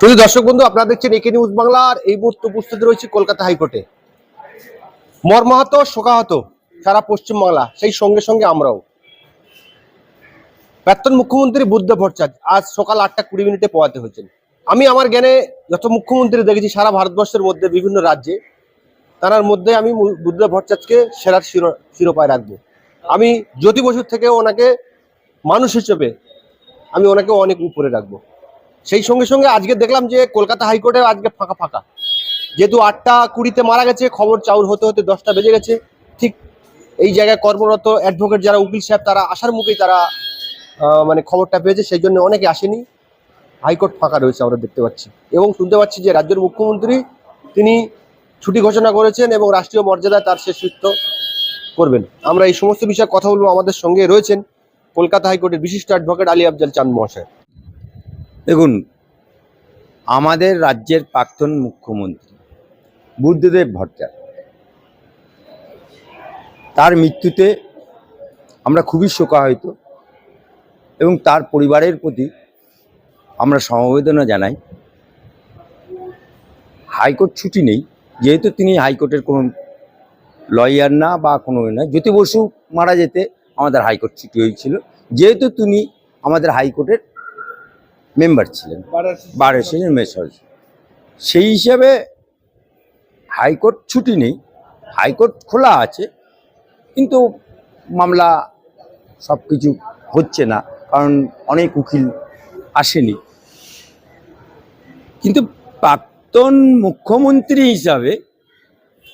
শুধু দর্শক বন্ধু, আপনারা দেখছেন একে নিউজ বাংলার এই মুহূর্তে উপস্থিত রয়েছে কলকাতা হাইকোর্টে। মর্মাহত, শোকাহত সারা পশ্চিমবাংলা সেই সঙ্গে সঙ্গে আমরাও। প্রাক্তন মুখ্যমন্ত্রী বুদ্ধ ভট্টাচার্য আজ সকাল আটটা কুড়ি মিনিটে পোয়াতে হয়েছেন। আমি আমার জ্ঞানে যত মুখ্যমন্ত্রী দেখেছি সারা ভারতবর্ষের মধ্যে, বিভিন্ন রাজ্যে তার মধ্যে আমি বুদ্ধ ভট্টাচার্যকে সেরার শিরো শিরোপায় রাখব। আমি জ্যোতি বসুর থেকে ওনাকে মানুষ হিসেবে আমি ওনাকে অনেক উপরে রাখব। সেই সঙ্গে সঙ্গে আজকে দেখলাম যে কলকাতা হাইকোর্টে আজকে ফাঁকা ফাঁকা। যেহেতু আটটা কুড়িতে মারা গেছে, খবর চাউর হতে হতে দশটা বেজে গেছে। ঠিক এই জায়গায় কর্মরত অ্যাডভোকেট যারা উকিল সাহেব, তারা আসার মুখেই তারা মানে খবরটা পেয়েছে, সেই জন্য অনেকে আসেনি। হাইকোর্ট ফাঁকা রয়েছে আমরা দেখতে পাচ্ছি। এবং শুনতে পাচ্ছি যে রাজ্যের মুখ্যমন্ত্রী, তিনি ছুটি ঘোষণা করেছেন এবং রাষ্ট্রীয় মর্যাদায় তার শেষকৃত্য করবেন। আমরা এই সমস্ত বিষয়ে কথা বলব। আমাদের সঙ্গে রয়েছেন কলকাতা হাইকোর্টের বিশিষ্ট অ্যাডভোকেট আলী আফজাল চাঁদ মহাশয়। দেখুন, আমাদের রাজ্যের প্রাক্তন মুখ্যমন্ত্রী বুদ্ধদেব ভট্টাচার্য, তার মৃত্যুতে আমরা খুবই শোকাহত এবং তার পরিবারের প্রতি আমরা সমবেদনা জানাই। হাইকোর্ট ছুটি নেই, যেহেতু তিনি হাইকোর্টের কোনো লয়ার না বা কোনো এ না, জ্যোতি বসু মারা যেতে আমাদের হাইকোর্ট ছুটি হয়েছিল। যেহেতু তিনি আমাদের হাইকোর্টের মেম্বার ছিলেন। বার এসেছেন মেসজ সেই হিসাবে হাইকোর্ট ছুটি নেই। হাইকোর্ট খোলা আছে কিন্তু মামলা সব কিছু হচ্ছে না কারণ অনেক উকিল আসেনি। কিন্তু প্রাক্তন মুখ্যমন্ত্রী হিসাবে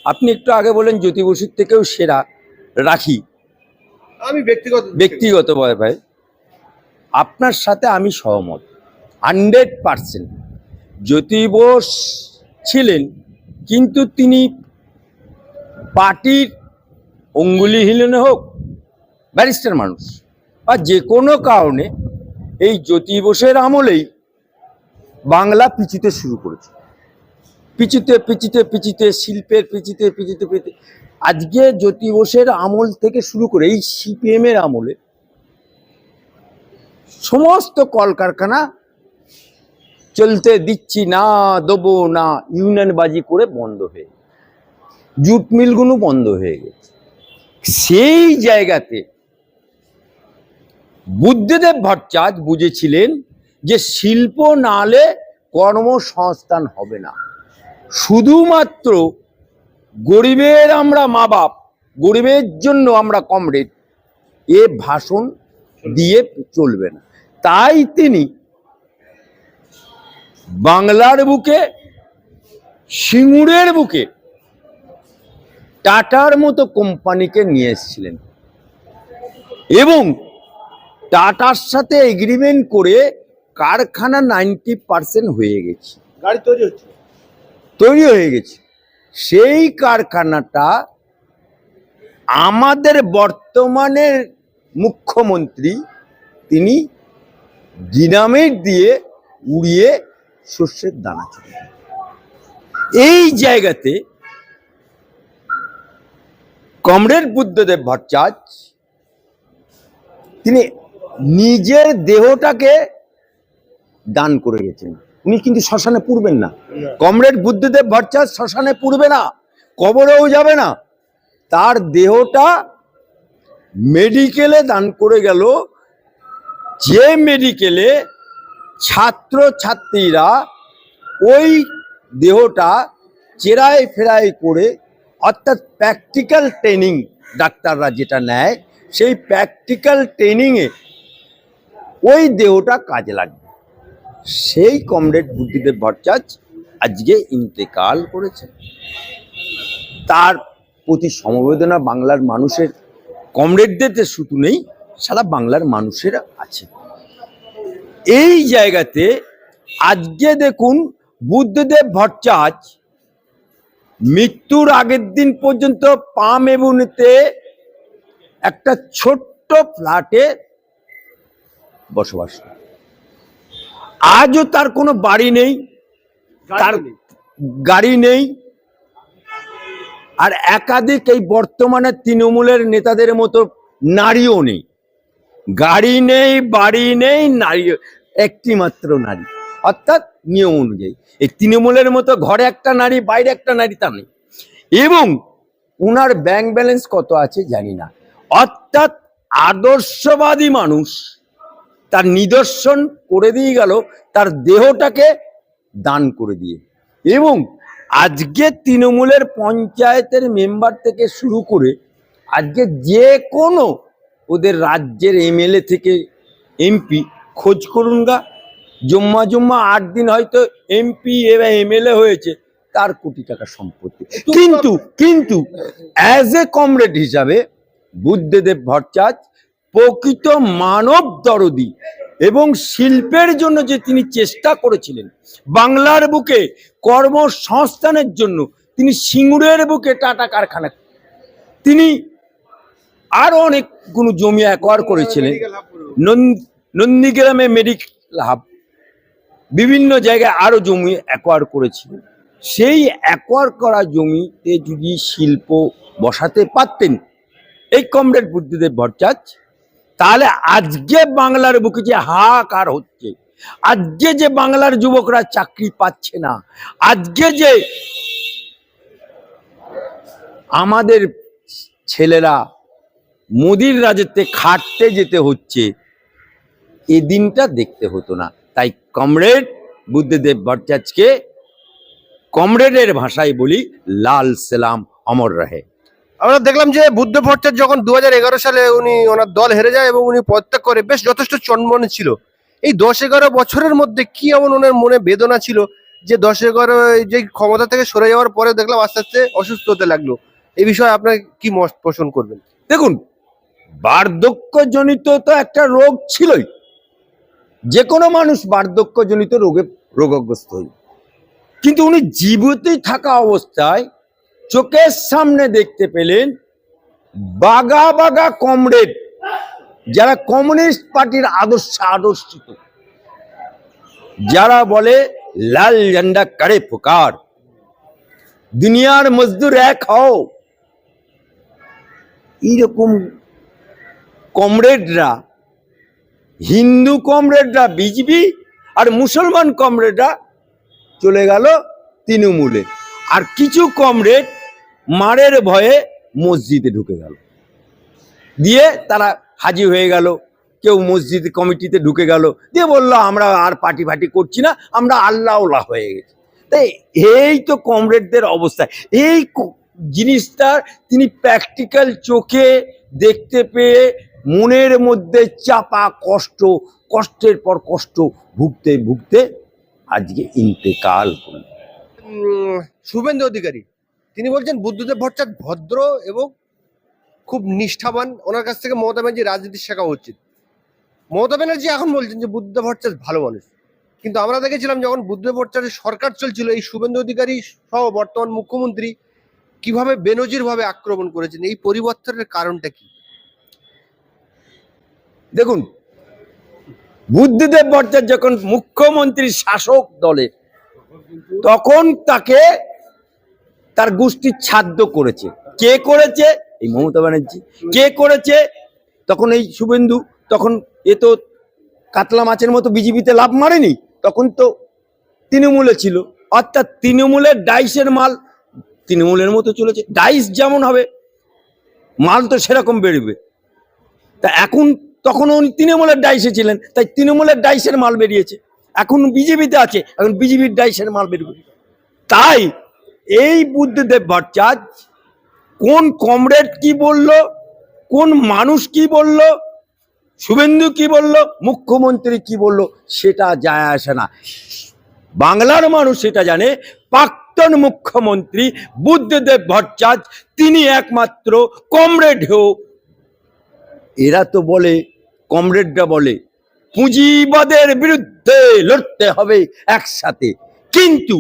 আপনি একটু আগে বলেন জ্যোতি বসুর থেকেও সেরা রাখি। আমি ব্যক্তিগত ব্যক্তিগত ব্যক্তিগতভাবে আপনার সাথে আমি সহমত। হান্ড্রেড পারসেন্ট জ্যোতি বোস ছিলেন, কিন্তু তিনি পার্টির অঙ্গুলিহীন হোক, ব্যারিস্টার মানুষ, বা যে কোনো কারণে এই জ্যোতি বোসের আমলেই বাংলা পিছিতে শুরু করেছে। পিচিতে পিচিতে পিচিতে, শিল্পের পিচিতে পিচিতে পিছিতে আজকে জ্যোতি বোসের আমল থেকে শুরু করে এই সিপিএমের আমলে সমস্ত কলকারখানা চলতে দিচ্ছি না, দেবো না। ইউনিয়নবাজি করে বন্ধ হয়ে জুট মিলগুলো বন্ধ হয়ে গেছে। সেই জায়গাতে বুদ্ধদেব ভট্টাচার্য বুঝেছিলেন যে শিল্প নালে কর্মসংস্থান হবে না। শুধুমাত্র গরিবের আমরা মা বাপ, গরিবের জন্য আমরা কমরেড, এ ভাষণ দিয়ে চলবে না। তাই তিনি বাংলার বুকে সিঙ্গুরের বুকে টাটার মতো কোম্পানিকে নিয়ে এসেছিলেন। এবং টাটার সাথে এগ্রিমেন্ট করে কারখানা নাইনটি পার্সেন্ট হয়ে গেছে। গাড়ি তৈরি হচ্ছে। তৈরি হয়ে গেছে। সেই কারখানাটা আমাদের বর্তমানের মুখ্যমন্ত্রী তিনি ডিনামিট দিয়ে উড়িয়ে শস্যের দানা চলে এই জায়গাতে কমরেড বুদ্ধদেব ভট্টাচার্য তিনি নিজের দেহটাকে দান করে গেছেন। উনি কিন্তু শ্মশানে পুরবেন না। কমরেড বুদ্ধদেব ভট্টাচার্য শ্মশানে পুরবে না কবরেও যাবে না। তার দেহটা মেডিকেলে দান করে গেল। যে মেডিকেলে ছাত্র ছাত্রীরা ওই দেহটা চেরাই ফেরাই করে, অর্থাৎ প্র্যাকটিক্যাল ট্রেনিং ডাক্তাররা যেটা নেয়, সেই প্র্যাকটিক্যাল ট্রেনিংয়ে ওই দেহটা কাজে লাগবে। সেই কমরেড বুদ্ধিদেব ভট্টাচার্য আজকে ইন্তেকাল করেছে তার প্রতি সমবেদনা বাংলার মানুষের কমরেডদের শুধু নেই, সারা বাংলার মানুষের আছে এই জায়গাতে আজকে দেখুন বুদ্ধদেব ভট্টাচার্য মৃত্যুর আগের দিন পর্যন্ত পাম এভিনিউতে একটা ছোট্ট ফ্ল্যাটে বসবাস। আজও তার কোনো বাড়ি নেই তার গাড়ি নেই। আর একাধিক এই বর্তমানে তৃণমূলের নেতাদের মতো নারীও নেই। গাড়ি নেই, বাড়ি নেই নারী একটি মাত্র নারী। অর্থাৎ নিয়ম অনুযায়ী। এই তৃণমূলের মতো ঘরে একটা নারী, বাইরে একটা নারী তা নেই। এবং ওনার ব্যাংক ব্যালেন্স কত আছে জানি না। অর্থাৎ আদর্শবাদী মানুষ তার নিদর্শন করে দিয়ে গেল, তার দেহটাকে দান করে দিয়ে। এবং আজকে তৃণমূলের পঞ্চায়েতের মেম্বার থেকে শুরু করে, আজকে যে কোনো ওদের রাজ্যের এমএলএ থেকে এমপি খোঁজ করুন গা। জম্মা জম্মা আট দিন হয়তো এমপি এবার এমএলএ হয়েছে, তার কোটি টাকা সম্পত্তি। কিন্তু কিন্তু অ্যাজ এ কমরেড হিসাবে বুদ্ধদেব ভট্টাচার্য প্রকৃত মানব দরদি এবং শিল্পের জন্য যে তিনি চেষ্টা করেছিলেন, বাংলার বুকে কর্মসংস্থানের জন্য তিনি সিঙ্গুরের বুকে টাটা কারখানা তিনি আরও অনেকগুলো জমি অ্যাকোয়ার করেছিলেন। নন্দ- নন্দীগ্রামে মেডিকেল হাব বিভিন্ন জায়গায় আরও জমি অ্যাকোয়ার করেছিলেন। সেই অ্যাকোয়ার করা জমিতে যদি শিল্প বসাতে পারতেন এই কমরেড বুদ্ধিদেব ভট্টাচার্য তাহলে আজকে বাংলার বুকে যে হাহাকার হচ্ছে আজকে যে বাংলার যুবকরা চাকরি পাচ্ছে না আজকে যে আমাদের ছেলেরা মোদির রাজত্বে খাটতে যেতে হচ্ছে। এ দিনটা দেখতে হতো না। তাই কমরেড বুদ্ধদেব ভট্টাচার্যকে কমরেডের ভাষায় বলি লাল সালাম অমর রহে। আমরা দেখলাম যে বুদ্ধ ভট্টাচার্য যখন দু হাজার এগারো সালে উনি ওনার দল হেরে যায় এবং উনি পদত্যাগ করে বেশ যথেষ্ট চন্মনে ছিল। এই দশ এগারো বছরের মধ্যে কি এমন ওনার মনে বেদনা ছিল যে দশ এগারো যে ক্ষমতা থেকে সরে যাওয়ার পরে দেখলাম আস্তে আস্তে অসুস্থ হতে লাগল? এই বিষয়ে আপনার কি মত পোষণ করবেন? দেখুন বার্ধক্যজনিত তো একটা রোগ ছিলই। যে কোনো মানুষ বার্ধক্যজনিত রোগে রোগগ্রস্ত হই কিন্তু উনি জীবিত থাকা অবস্থায় চোখের সামনে দেখতে পেলেন বাগা বাগা কমরেড, যারা কমিউনিস্ট পার্টির আদর্শ আদর্শিত। যারা বলে, লাল ঝান্ডা কারে পুকার? দুনিয়ার মজদুর এক হও। এইরকম কমরেডরা, হিন্দু কমরেডরা, বিজেপি আর মুসলমান কমরেডরা চলে গেল তৃণমূলে। আর কিছু কমরেড মারের ভয়ে মসজিদে ঢুকে গেল। দিয়ে তারা হাজির হয়ে গেল। কেউ মসজিদ কমিটিতে ঢুকে গেল। দিয়ে বলল, আমরা আর পার্টি ফাটি করছি না, আমরা আল্লাহ হয়ে গেছি। তাই এই তো কমরেডদের অবস্থা। এই জিনিসটা তিনি প্র্যাকটিক্যাল চোখে দেখতে পেয়ে মনের মধ্যে চাপা কষ্ট কষ্টের পর কষ্ট ভুগতে ভুগতে আজকে ইন্তেকাল করলেন। উম, শুভেন্দু অধিকারী তিনি বলছেন বুদ্ধদেব ভট্টাচার্য ভদ্র এবং খুব নিষ্ঠাবান। ওনার কাছ থেকে মমতা ব্যানার্জি রাজনীতি শেখা উচিত। মমতা ব্যানার্জি এখন বলছেন যে বুদ্ধদেব ভট্টাচার্য ভালো মানুষ। কিন্তু আমরা দেখেছিলাম যখন বুদ্ধদেব ভট্টাচার্যের সরকার চলছিল এই শুভেন্দু অধিকারী সহ বর্তমান মুখ্যমন্ত্রী কীভাবে বেনজির ভাবে আক্রমণ করেছেন এই পরিবর্তনের কারণটা কি? দেখুন, বুদ্ধদেব ভট্টাচার্য যখন মুখ্যমন্ত্রী শাসক দলে, তখন তাকে তার গোষ্ঠীর ছাদ্য করেছে। কে করেছে? এই মমতা ব্যানার্জি। কে করেছে? তখন এই শুভেন্দু, তখন এ তো কাতলা মাছের মতো বিজেপিতে লাভ মারেনি, তখন তো তৃণমূলে ছিল। অর্থাৎ তৃণমূলের ডাইসের মাল তৃণমূলের মতো চলেছে। ডাইস যেমন হবে, মাল তো সেরকম বেরোবে তা এখন তখন উনি তৃণমূলের ডাইসে ছিলেন, তাই তৃণমূলের ডাইসের মাল বেরিয়েছে। এখন বিজেপিতে আছে, এখন বিজেপির ডাইসের মাল বেরোবে তাই এই বুদ্ধদেব ভট্টাচার্য কোন কমরেড কি বলল, কোন মানুষ কি বলল, শুভেন্দু কি বলল, মুখ্যমন্ত্রী কি বলল, সেটা যায় আসে না। বাংলার মানুষ সেটা জানে, প্রাক্তন মুখ্যমন্ত্রী বুদ্ধদেব ভট্টাচার্য, তিনি একমাত্র কমরেড হো এরা তো বলে কমরেডরা বলে, পুঁজিবাদের বিরুদ্ধে লড়তে হবে একসাথে। কিন্তু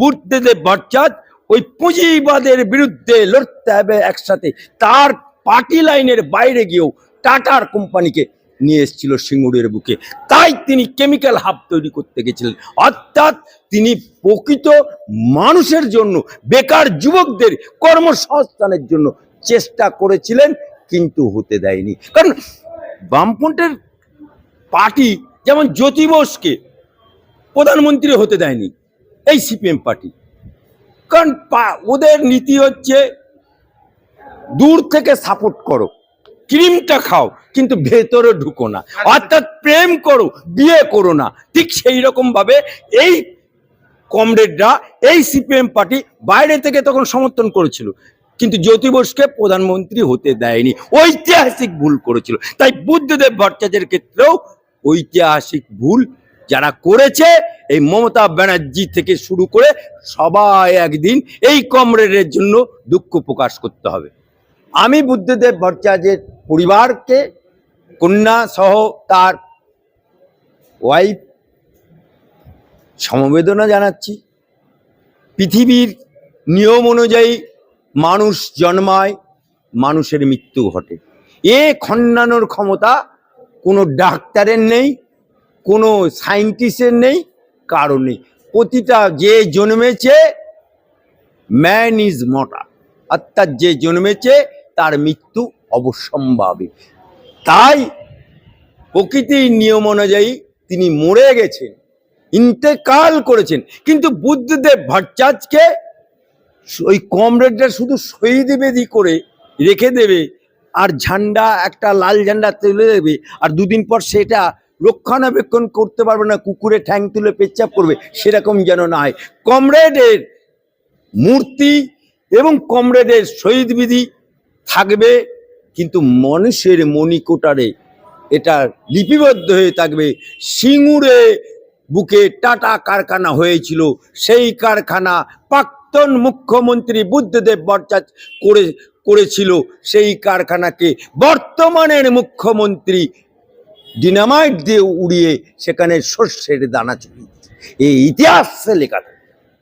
বুদ্ধদেব ভট্টাচার্য ওই পুঁজিবাদের বিরুদ্ধে লড়তে হবে একসাথে। তার পার্টি লাইনের বাইরে গিয়েও টাটার কোম্পানিকে নিয়ে এসেছিল সিঙ্গুরের বুকে। তাই তিনি কেমিক্যাল হাব তৈরি করতে গেছিলেন। অর্থাৎ তিনি প্রকৃত মানুষের জন্য, বেকার যুবকদের কর্মসংস্থানের জন্য চেষ্টা করেছিলেন, কিন্তু হতে দেয়নি। কারণ বামফ্রন্টের পার্টি যেমন জ্যোতি বোসকে প্রধানমন্ত্রী হতে দেয়নি, এই সিপিএম পার্টি। কারণ ওদের নীতি হচ্ছে দূর থেকে সাপোর্ট করো, ক্রিমটা খাও, কিন্তু ভেতরে ঢুকো না। অর্থাৎ প্রেম করো, বিয়ে করো না। ঠিক সেই রকম ভাবে এই কমরেডরা, এই সিপিএম পার্টি বাইরে থেকে তখন সমর্থন করেছিল। কিন্তু জ্যোতি বোসকে প্রধানমন্ত্রী হতে দেয়নি। ঐতিহাসিক ভুল করেছিল। তাই বুদ্ধদেব ভট্টাচার্যের ক্ষেত্রেও ঐতিহাসিক ভুল যারা করেছে, এই মমতা ব্যানার্জি থেকে শুরু করে সবাই একদিন এই কমরেডের জন্য দুঃখ প্রকাশ করতে হবে। আমি বুদ্ধদেব ভট্টাচার্যের পরিবারকে, কন্যা সহ তার ওয়াইফ সমবেদনা জানাচ্ছি। পৃথিবীর নিয়ম অনুযায়ী মানুষ জন্মায়, মানুষের মৃত্যু ঘটে। এ খণ্ডানোর ক্ষমতা কোনো ডাক্তারের নেই, কোনো সায়েন্টিস্টের নেই কারও নেই। প্রতিটা যে জন্মেছে ম্যান ইজ মটার অর্থাৎ যে জন্মেছে, তার মৃত্যু অবশ্যম্ভাবী তাই প্রকৃতির নিয়ম অনুযায়ী তিনি মরে গেছেন, ইন্তেকাল করেছেন। কিন্তু বুদ্ধদেব ভট্টাচার্যকে ওই কমরেডরা শুধু শহীদ বেদি করে রেখে দেবে, আর ঝান্ডা, একটা লাল ঝান্ডা তুলে দেবে, আর দুদিন পর সেটা রক্ষণাবেক্ষণ করতে পারবে না, কুকুরে ঠ্যাং তুলে পেচ্ছাপ করবে, সেরকম যেন না হয়। কমরেডের মূর্তি এবং কমরেডের শহীদ বিধি থাকবে, কিন্তু মানুষের মণিকোটারে এটা লিপিবদ্ধ হয়ে থাকবে। সিঙ্গুরে বুকে টাটা কারখানা হয়েছিল, সেই কারখানা প্রাক্তন মুখ্যমন্ত্রী বুদ্ধদেব ভট্টাচার্য করে, করেছিল সেই কারখানাকে বর্তমানের মুখ্যমন্ত্রী ডিনামাইট দিয়ে উড়িয়ে সেখানে শস্যের দানা চুরি এই ইতিহাস লেখা।